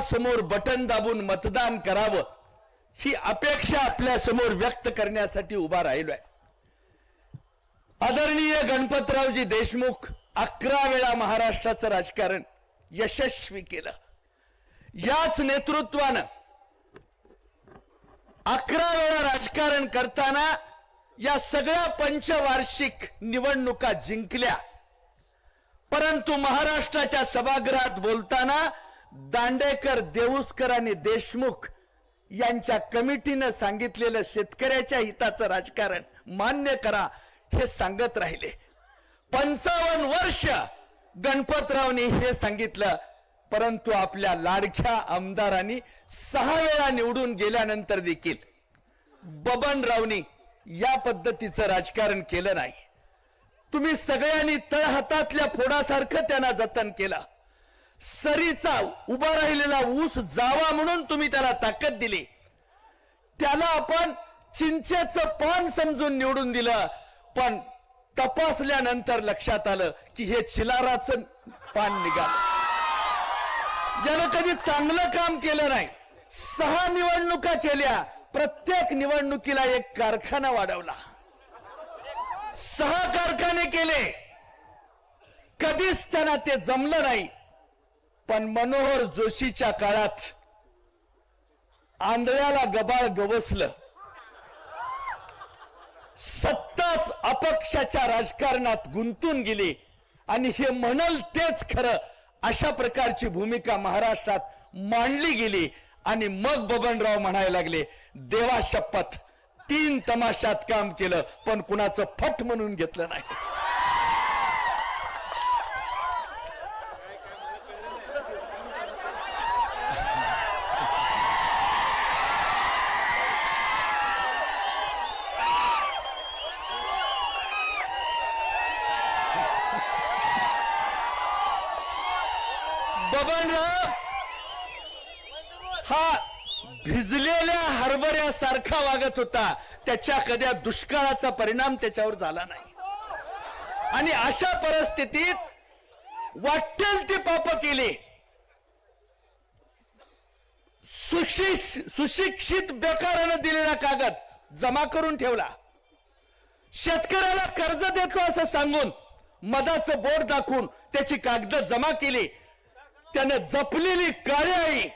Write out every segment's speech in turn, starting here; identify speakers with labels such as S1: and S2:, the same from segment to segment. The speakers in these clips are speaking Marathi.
S1: समोर बटन दाबून मतदान करावं ही अपेक्षा आपल्यासमोर व्यक्त करण्यासाठी उभा राहिलोय. आदरणीय गणपतरावजी देशमुख अकरा वेळा महाराष्ट्राचं राजकारण यशस्वी केलं. याच नेतृत्वानं अकरा वेळा राजकारण करताना या सगळ्या पंचवार्षिक निवडणुका जिंकल्या. परंतु महाराष्ट्राच्या सभागृहात बोलताना दांडेकर देऊसकर आणि देशमुख यांच्या कमिटीनं सांगितलेलं शेतकऱ्याच्या हिताचं राजकारण मान्य करा हे सांगत राहिले. पंचावन्न वर्ष गणपतरावनी हे सांगितलं परंतु आपल्या लाडक्या आमदारांनी सहा वेळा निवडून गेल्यानंतर देखील बबनरावनी या पद्धतीचं राजकारण केलं नाही. तुम्ही सगळ्यांनी तळहातातल्या फोडासारखं त्यांना जतन केलं. सरीचा उभा राहिलेला ऊस जावा म्हणून तुम्ही त्याला ताकद दिली. त्याला आपण चिंचेचं पान समजून निवडून दिलं. पण तपासल्यानंतर लक्षात आलं की हे चिलाराचं पान निघालं. ज्यानं कधी चांगलं काम केलं नाही सहा निवडणुका केल्या प्रत्येक निवडणुकीला एक कारखाना वाढवला. सहा कारखाने केले. कधीच त्यांना ते जमलं नाही. पण मनोहर जोशीच्या काळात आंधळ्याला गबाळ गवसलं. सत्ताच अपक्षाच्या राजकारणात गुंतून गेली. आणि हे म्हणल तेच खरं अशा प्रकारची भूमिका महाराष्ट्रात मांडली गेली. आणि मग बबनराव म्हणायला लागले देवा शपथ तीन तमाशात काम केलं पण कुणाचं फट म्हणून घेतलं नाही. बबनराव हा भिजलेल्या हरभऱ्यासारखा वागत होता. त्याच्या कद्या दुष्काळाचा परिणाम त्याच्यावर झाला नाही. आणि अशा परिस्थितीत वाटेल ते पाप केले. सुशिक्षित सुशिक्षित बेकारानं दिलेला कागद जमा करून ठेवला. शेतकऱ्याला कर्ज देतो असं सांगून मधाचं बोर्ड दाखवून त्याची कागद जमा केली. त्याने जपलेली काळी आई.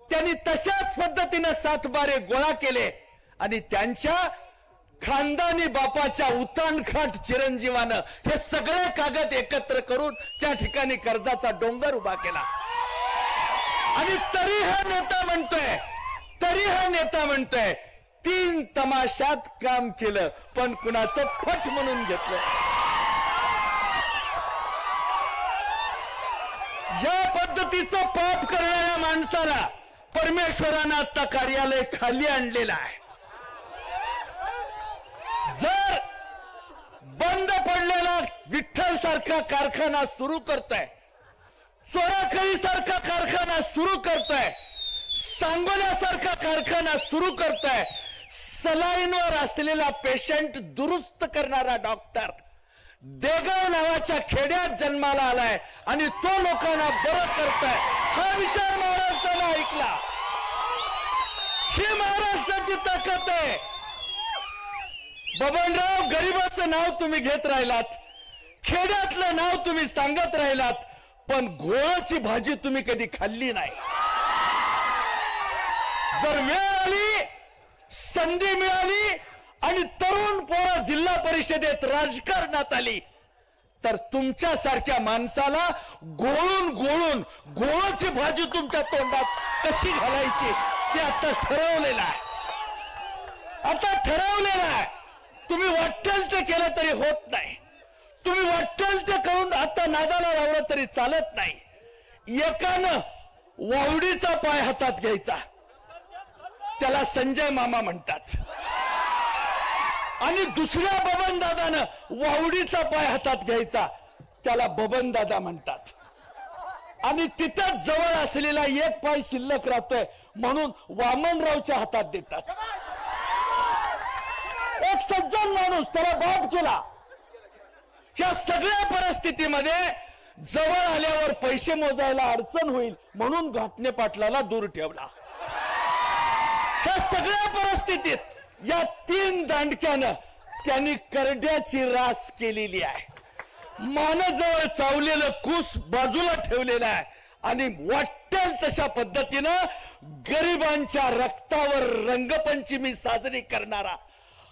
S1: त्यांनी तशाच पद्धतीने सातबारे गोळा केले आणि त्यांच्या खानदानी बापाच्या उतानखाट चिरंजीवानं हे सगळे कागद एकत्र करून त्या ठिकाणी कर्जाचा डोंगर उभा केला. आणि तरी हा नेता म्हणतोय तरी हा नेता म्हणतोय तीन तमाशात काम केलं पण कुणाचं फट म्हणून घेतलं. या पद्धतीचं पाप करणाऱ्या माणसाला परमेश्वरानं आता कार्यालय खाली आणलेलं आहे. जर बंद पडलेला विठ्ठल सारखा कारखाना सुरू करताय चोराखळी सारखा कारखाना सुरू करताय सांगोल्यासारखा कारखाना सुरू करताय सलाईनवर असलेला पेशंट दुरुस्त करणारा डॉक्टर देगाव नावाच्या खेड्यात जन्माला आलाय आणि तो लोकांना बरं करताय. हा विचार महाराष्ट्रानं ऐकला. ही महाराष्ट्राची ताकद आहे. बबनराव गरीबाचं नाव तुम्ही घेत राहिलात. खेड्यातलं नाव तुम्ही सांगत राहिलात. पण घोळाची भाजी तुम्ही कधी खाल्ली नाही. जर वेळ आली संधी मिळाली आणि तरुण पोरं जिल्हा परिषदेत राजकारणात आली. तर तुमच्यासारख्या माणसाला गोळून गोळून गोळाची भाजी तुमच्या तोंडात कशी घालायची ते आता ठरवलेलं आहे. आता ठरवलेलं आहे. तुम्ही वाटेल ते केलं तरी होत नाही. तुम्ही वाटेल ते करून आता नादाला लावलं तरी चालत नाही. एकानं वावडीचा पाय हातात घ्यायचा. त्याला संजय मामा म्हणतात. आणि दुसऱ्या बबन दादानं वावडीचा पाय हातात घ्यायचा. त्याला बबन दादा म्हणतात. आणि तिथंच जवळ असलेला एक पाय शिल्लक राहतोय म्हणून वामनरावच्या हातात देतात. एक सज्जन माणूस त्याला बाप केला. या सगळ्या परिस्थितीमध्ये जवळ आल्यावर पैसे मोजायला अडचण होईल म्हणून घाटणे पाटलाला दूर ठेवला. ह्या सगळ्या परिस्थितीत या तीन दांडक्यानं त्यांनी करड्याची रास केलेली आहे. मानजवळ चावलेलं कुस बाजूला ठेवलेलं आहे. आणि वाटेल तशा पद्धतीनं गरिबांच्या रक्तावर रंगपंचमी साजरी करणारा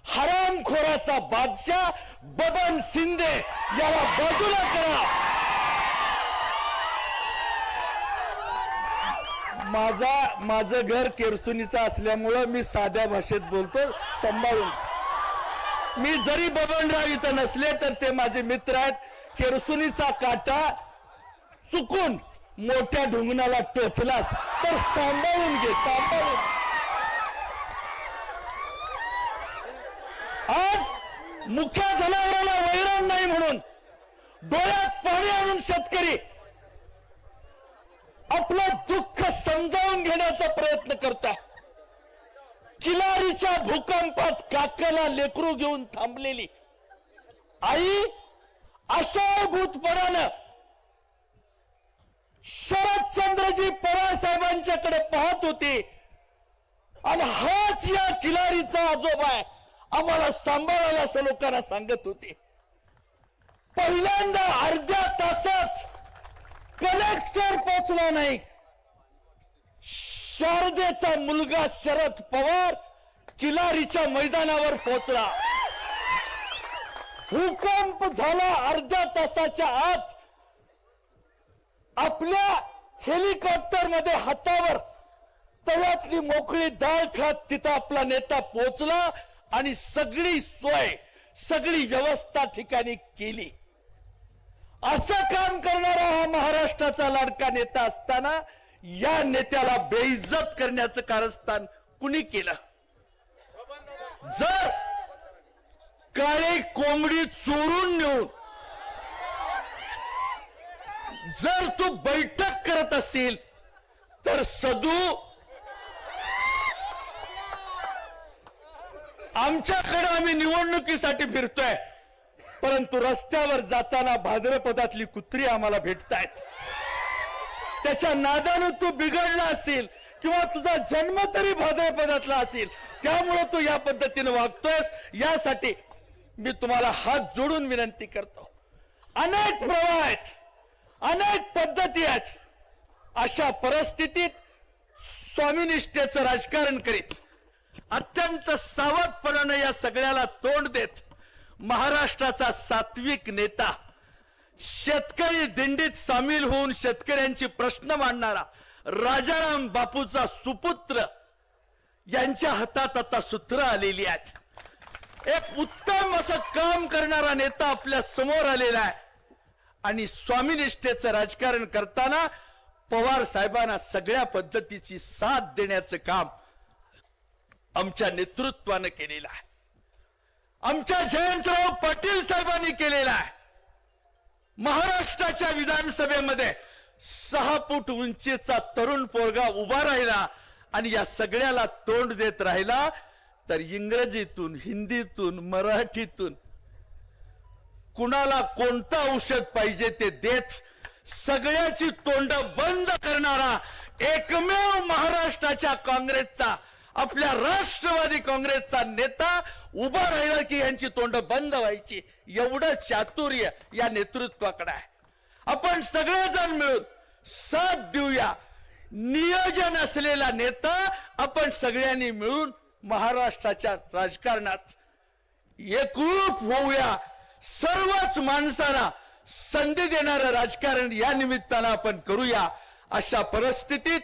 S1: हरामखोराचा बादशाह बबन शिंदे याला बाजूला करा. माझा माझं घर केरसुनीचं असल्यामुळं मी साध्या भाषेत बोलतो सांभाळून. मी जरी बबनराव इथं नसले तर ते माझे मित्र आहेत. केरसुनीचा काटा चुकून मोठ्या ढुंगणाला टोचलाच. तर सांभाळून घे सांभाळून. आज मुख्या जनावराला वैरण नाही म्हणून डोळ्यात पाणी आणून शेतकरी आपलं दुःख समजावून घेण्याचा प्रयत्न करता. किलारीच्या भूकंपात काकाला लेकरू घेऊन थांबलेली. आई अशाभूतपणानं शरदचंद्रजी पवार साहेबांच्याकडे पाहत होते. आणि हाच या किलारीचा आजोबा आहे. आम्हाला सांभाळायला असं लोकांना सांगत होते. पहिल्यांदा अर्ध्या तासात कलेक्टर पोचला नाही. शारदेचा मुलगा शरद पवार किलारीच्या मैदानावर पोहोचला भूकंप झाला अर्ध्या तासाच्या आत. आपल्या हेलिकॉप्टरमध्ये हातावर तव्यातली मोकळी डाळ खात तिथं आपला नेता पोहोचला आणि सगळी सोय सगळी व्यवस्था ठिकाणी केली. असं काम करणारा हा महाराष्ट्राचा लाडका नेता असताना या नेत्याला बेइज्जत करण्याचं कारस्थान कुणी केलं? जर काळी कोंबडी चोरून नेऊन जर तू बैठक करत असेल तर सदू आमच्याकडे आम्ही निवडणुकीसाठी फिरतोय. परंतु रस्त्यावर जाताना भाद्रपदातली कुत्री आम्हाला भेटतायत. त्याच्या नादानं तू बिघडला असेल किंवा तुझा जन्म तरी भाद्रपदातला असेल त्यामुळे तू या पद्धतीने वागतोयस. यासाठी मी तुम्हाला हात जोडून विनंती करतो. अनेक प्रवाह आहेत अनेक पद्धती आहेत. अशा परिस्थितीत स्वामीनिष्ठेचं राजकारण करीत अत्यंत सावधपणाने या सगळ्याला तोंड देत महाराष्ट्राचा सात्विक नेता शेतकरी दिंडीत सामील होऊन शेतकऱ्यांची प्रश्न मांडणारा राजाराम बापूचा सुपुत्र यांच्या हातात आता सूत्र आलेली आहेत. एक उत्तम असं काम करणारा नेता आपल्यासमोर आलेला आहे. आणि स्वामीनिष्ठेचं राजकारण करताना पवार साहेबांना सगळ्या पद्धतीची साथ देण्याचं काम आमच्या नेतृत्वानं केलेलं आहे. आमच्या जयंतराव पाटील साहेबांनी केलेला आहे. महाराष्ट्राच्या विधानसभेमध्ये सहा फूट उंचीचा तरुण पोरगा उभा राहिला आणि या सगळ्याला तोंड देत राहिला. तर इंग्रजीतून हिंदीतून मराठीतून कुणाला कोणतं औषध पाहिजे ते देत सगळ्याची तोंड बंद करणारा एकमेव महाराष्ट्राच्या काँग्रेसचा आपल्या राष्ट्रवादी काँग्रेसचा नेता उभा राहिला की यांची तोंड बंद व्हायची. एवढं चातुर्य या नेतृत्वाकडे आहे. आपण सगळेजण मिळून साथ देऊया. नियोजन असलेला नेता आपण सगळ्यांनी मिळून महाराष्ट्राच्या राजकारणात एकरूप होऊया. सर्वच माणसांना संधी देणारं राजकारण या निमित्तानं आपण करूया. अशा परिस्थितीत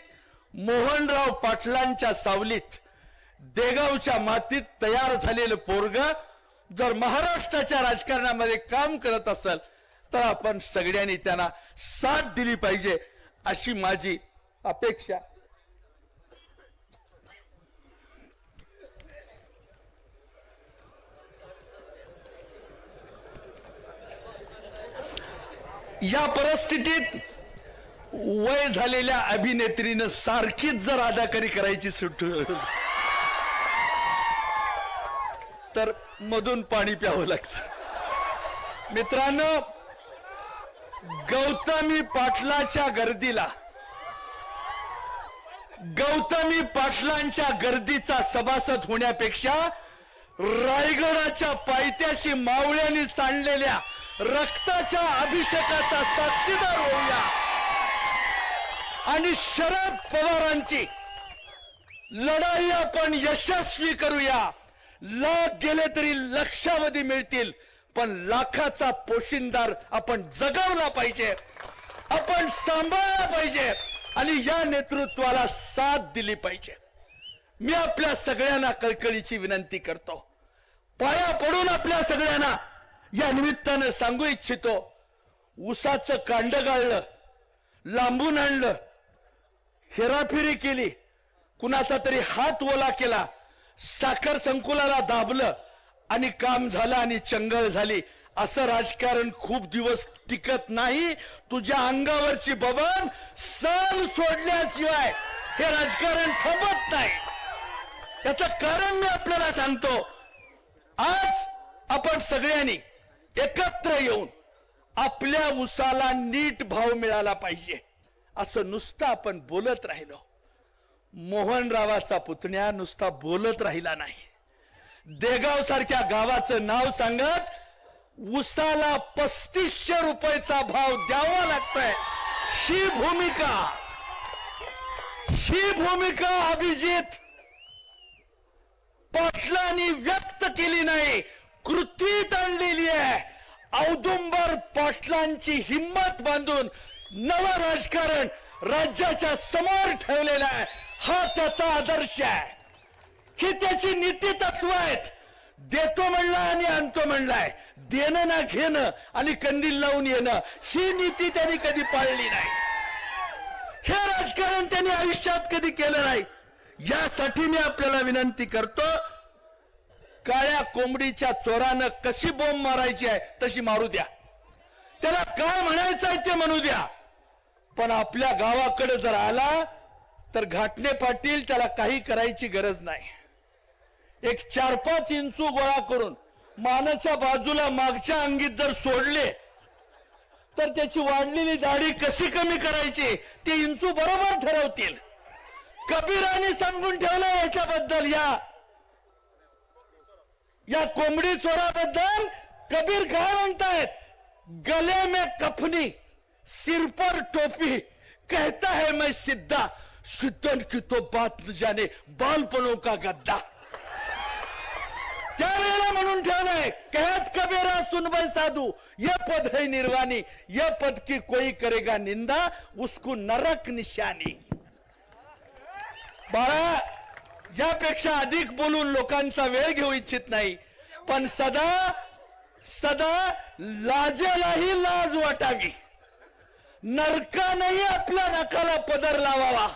S1: मोहनराव पाटलांच्या सावलीत देगावच्या मातीत तयार झालेलं पोरग जर महाराष्ट्राच्या राजकारणामध्ये काम करत असेल तर आपण सगळ्यांनी त्यांना साथ दिली पाहिजे अशी माझी अपेक्षा. या परिस्थितीत वय झालेल्या अभिनेत्रीनं सारखीच जर अदाकारी करायची सुट तर मधून पाणी प्यावं लागतं. मित्रांनो गौतमी पाटलाच्या गर्दीला गौतमी पाटलांच्या गर्दीचा सभासद होण्यापेक्षा रायगडाच्या पायथ्याशी मावळ्यांनी सांडलेल्या रक्ताच्या अभिषेकाचा साक्षीदार होऊया. आणि शरद पवारांची. लढाई आपण यशस्वी करूया. लाख गेले तरी लक्षावधी मिळतील पण लाखाचा पोशिंदार आपण जगवला पाहिजे. आपण सांभाळला पाहिजे आणि या नेतृत्वाला साथ दिली पाहिजे. मी आपल्या सगळ्यांना कळकळीची विनंती करतो. पाया पडून आपल्या सगळ्यांना या निमित्तानं सांगू इच्छितो. उसाचं कांड गाळलं लांबून आणलं हेराफेरी केली. कुणाचा तरी हात ओला केला. साखर संकुलाला दाबलं आणि काम झालं आणि चंगळ झाली. असं राजकारण खूप दिवस टिकत नाही. तुझ्या अंगावरची बबन साल सोडल्याशिवाय हे राजकारण थांबत नाही. याचं कारण मी आपल्याला सांगतो. आज आपण सगळ्यांनी एकत्र येऊन आपल्या उसाला नीट भाव मिळाला पाहिजे. असं नुसतं आपण बोलत राहिलो. मोहनरावाचा पुतण्या नुसता बोलत राहिला नाही. देगाव सारख्या गावाचं नाव सांगत उसाला पस्तीसशे रुपयाचा भाव द्यावा लागतोय. ही भूमिका ही भूमिका अभिजित पाटलांनी व्यक्त केली नाही कृतीत आणलेली आहे. औदुंबर पाटलांची हिंमत बांधून नवं राजकारण राज्याच्या समोर ठेवलेलं आहे. हा त्याचा आदर्श आहे. ही त्याची नीती तत्व आहेत. देतो म्हणलाय आणि आणतो म्हणलाय देणं ना घेणं आणि कंदील लावून येणं ही नीती त्यांनी कधी पाळली नाही. हे राजकारण त्यांनी आयुष्यात कधी केलं नाही. यासाठी मी आपल्याला विनंती करतो काळ्या कोंबडीच्या चोरानं कशी बोंब मारायची आहे तशी मारू द्या. त्याला काय म्हणायचं आहे ते म्हणू द्या. पण आपल्या गावाकडे जर आला तर घाटणे पाटील त्याला काही करायची गरज नाही. एक चार पाच इंचू गोळा करून मानाच्या बाजूला मागच्या अंगीत जर सोडले तर त्याची वाढलेली दाढी कशी कमी करायची ते इंचू बरोबर ठरवतील. कबीराने सांगून ठेवलं याच्याबद्दल या. या कोंबडी चोराबद्दल कबीर काय म्हणतायत? गले में कफनी. सिर पर टोपी, कहता है मैं सिद्धा, सिद्धन की तो बात न जाने बालपनों का गद्दा। त्यावेळेला म्हणून ठेवलंय कहत कबीरा सुनबई साधू ये पद है निर्वाणी ये पद की कोई करेगा निंदा, उसको नरक निशानी। बाळा यापेक्षा अधिक बोलून लोकांचा वेळ घेऊ इच्छित नाही, पण सदा सदा लाजेलाही लाज वाटावी. नरकानंही आपल्या नाकाला पदर लावावा.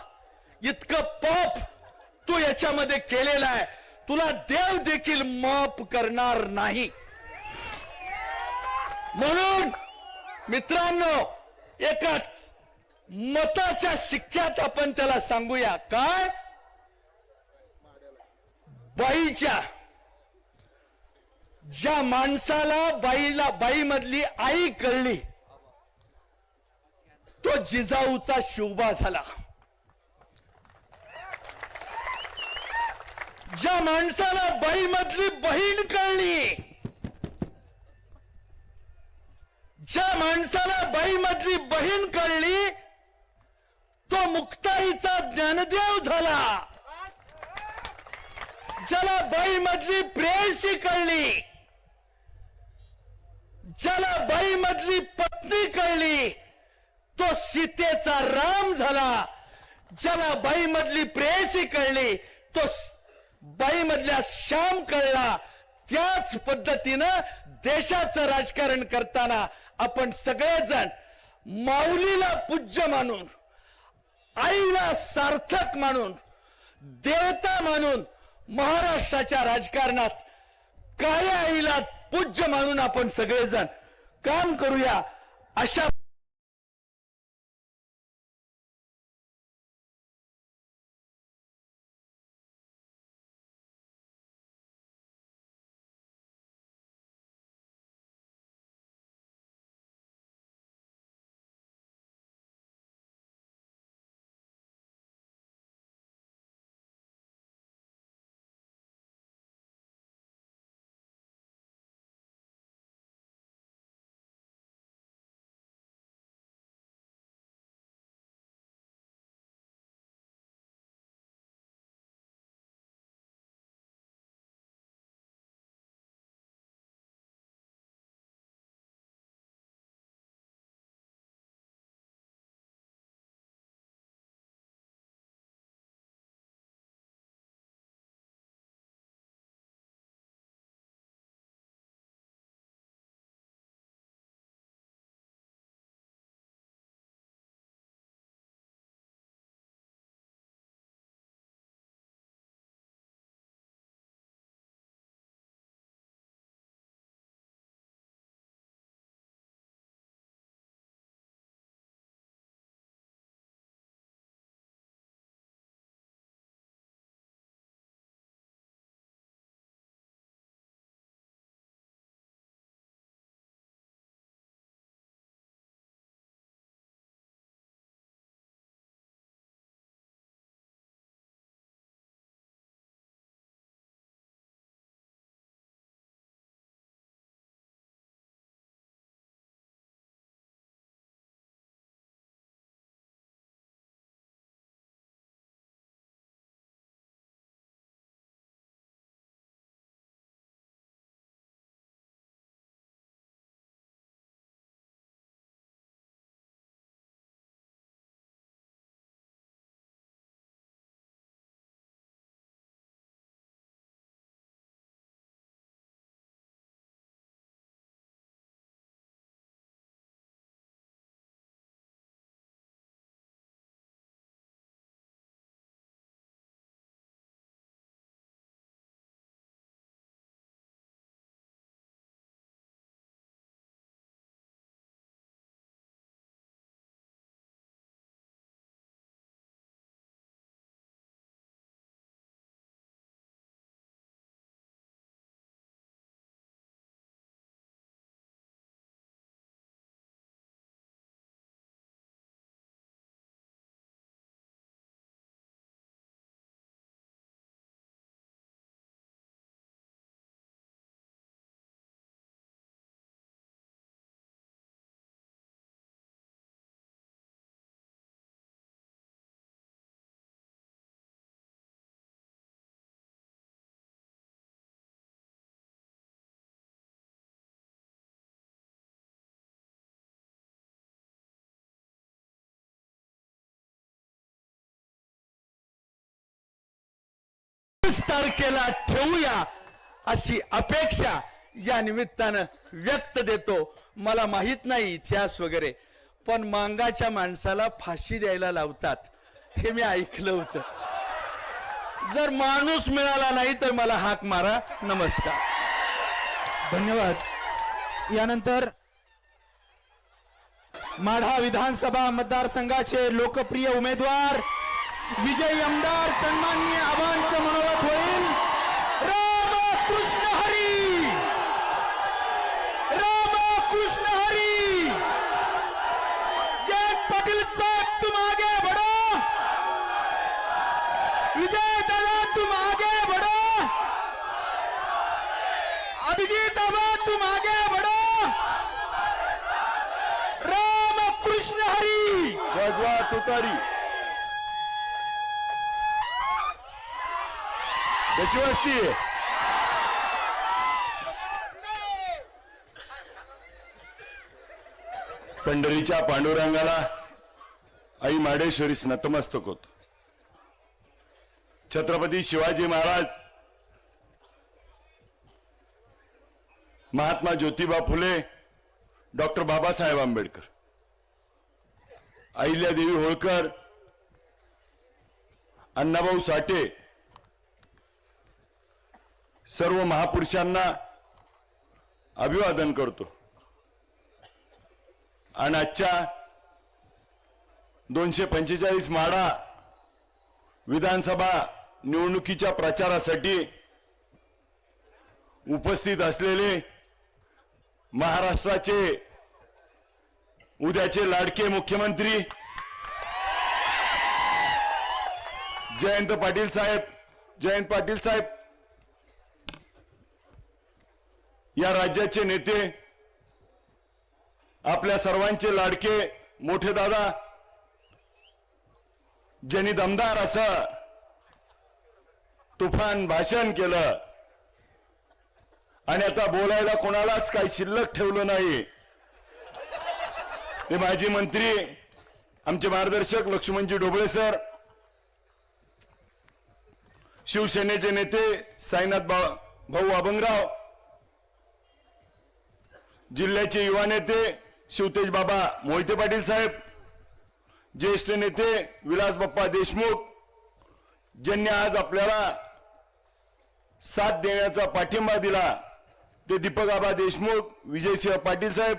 S1: इतकं पाप तू याच्यामध्ये केलेला आहे. तुला देव देखील माफ करणार नाही. म्हणून मित्रांनो एका मताच्या शिक्क्यात आपण त्याला सांगूया. काय? बाईच्या. ज्या माणसाला बाईला बाईमधली आई कळली तो जिजाऊचा शिवबा झाला. ज्या माणसाला बाई मधली बहीण कळली ज्या माणसाला बाई मधली बहीण कळली तो मुक्ताईचा ज्ञानदेव झाला. ज्याला बाई मधली प्रेयसी कळली ज्याला बाई मधली पत्नी कळली तो सीतेचा राम झाला. ज्याला बाई मधली प्रेयसी कळली तो बाई मधल्या श्याम कळला. त्याच पद्धतीनं देशाचं राजकारण करताना आपण सगळेजण माऊलीला पूज्य मानून आईला सार्थक मानून देवता मानून महाराष्ट्राच्या राजकारणात काळ्या आईला पूज्य मानून आपण सगळेजण काम करूया अशा वीस तारखेला ठेवूया अशी अपेक्षा या निमित्तानं व्यक्त देतो. मला माहीत नाही इतिहास वगैरे पण मांगाच्या माणसाला फाशी द्यायला लावतात हे मी ऐकलं होतं. जर माणूस मिळाला नाही तर मला हाक मारा. नमस्कार.
S2: धन्यवाद. यानंतर माढा विधानसभा मतदारसंघाचे लोकप्रिय उमेदवार विजयी आमदार सन्मान्य आबांचं मनोगत होईल. रामकृष्ण हरी! रामकृष्ण हरी! जयंत पाटील साहेब तुम आगे बढ़ो. विजय दादा तुम आगे बढ़ो. अभिजित आबा तुम आगे बढ़ो. राम कृष्ण हरी!
S1: गजवा तुतारी. कशी वाजती
S3: पंढरीच्या पांडुरंगाला आई माडेश्वरीस नतमस्तक होत छत्रपती शिवाजी महाराज महात्मा ज्योतिबा फुले डॉक्टर बाबासाहेब आंबेडकर. अहिल्यादेवी होळकर अण्णाभाऊ साठे सर्व महापुरुषांना अभिवादन करतो. आणि आजच्या दोनशे पंचेचाळीस माडा विधानसभा निवडणुकीच्या प्रचारासाठी उपस्थित असलेले महाराष्ट्राचे उद्याचे लाडके मुख्यमंत्री जयंत पाटील साहेब जयंत पाटील साहेब या राज्याचे नेते आपल्या सर्वांचे लाडके मोठे दादा ज्यांनी दमदार असं तुफान भाषण केलं. आणि आता बोलायला कोणालाच काही शिल्लक ठेवलं नाही. ते माजी मंत्री आमचे मार्गदर्शक लक्ष्मणजी ढोबळे सर शिवसेनेचे नेते साईनाथ बा- भाऊ अभंगराव जिल्ह्याचे युवा नेते शिवतेज बाबा मोहिते पाटील साहेब ज्येष्ठ नेते विलास बाप्पा देशमुख ज्यांनी आज आपल्याला साथ देण्याचा पाठिंबा दिला ते दीपक आबा देशमुख विजयसिंह पाटील साहेब